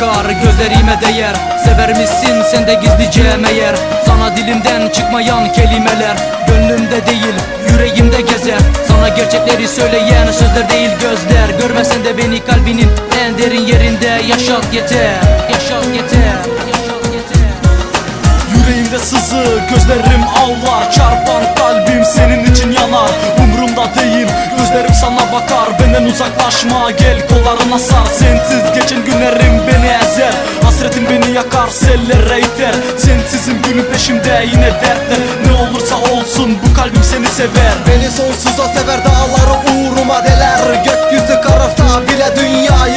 bakar Gözlerime değer. Sever misin sen de gizlice meğer Sana dilimden çıkmayan kelimeler Gönlümde değil yüreğimde gezer. Sana gerçekleri söyleyen sözler değil gözler. Görmesen de beni kalbinin en derin yerinde. Yaşat yeter Yaşat yeter Yaşat yeter. Yüreğimde sızı, gözlerim ağlar. Çarpan kalbim senin için yanar gözlerim sana bakar Benden uzaklaşma, gel kollarına sar Sensiz geçen günlerim beni ezer. Hasretin beni yakar, sellere iter. Sensizim günün peşimde yine dertler. Ne olursa olsun bu kalbim seni sever. Beni sonsuza sever dağları uğruma deler. Gökyüzü kararsa bile dünya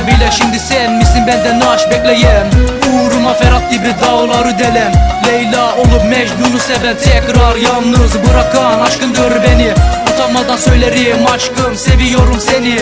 sebebiyle Şimdi sen misin benden aşk bekleyen? Uğruma Ferhat gibi dağları delen Leyla olup Mecnun'u seven Tekrar yalnız bırakan aşkındır beni. Utanmadan söylerim aşkım Seviyorum seni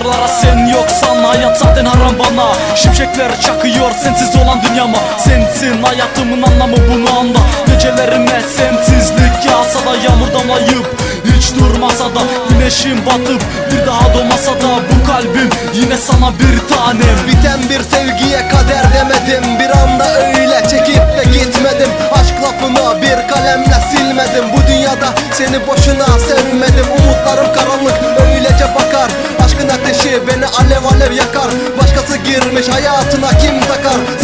diyarlara Sen yoksan hayat zaten haram bana. Şimşekler çakıyor sensiz olan dünyama. Sensin hayatımın anlamı bunu anla. Gecelerime sensizlik yağsa da yağmur damlayıp Hiç durmasa da güneşim batıp Bir daha doğmasa da bu kalbim Yine sana bir tanem. Biten bir sevgiye kader demedim Bir anda öyle hayatına kim takar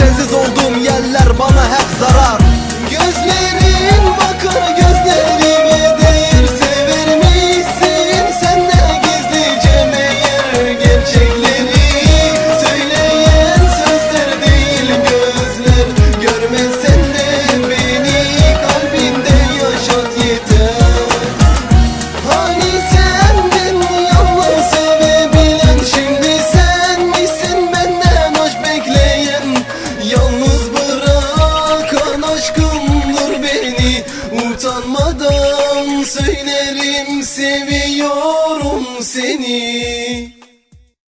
seviyorum seni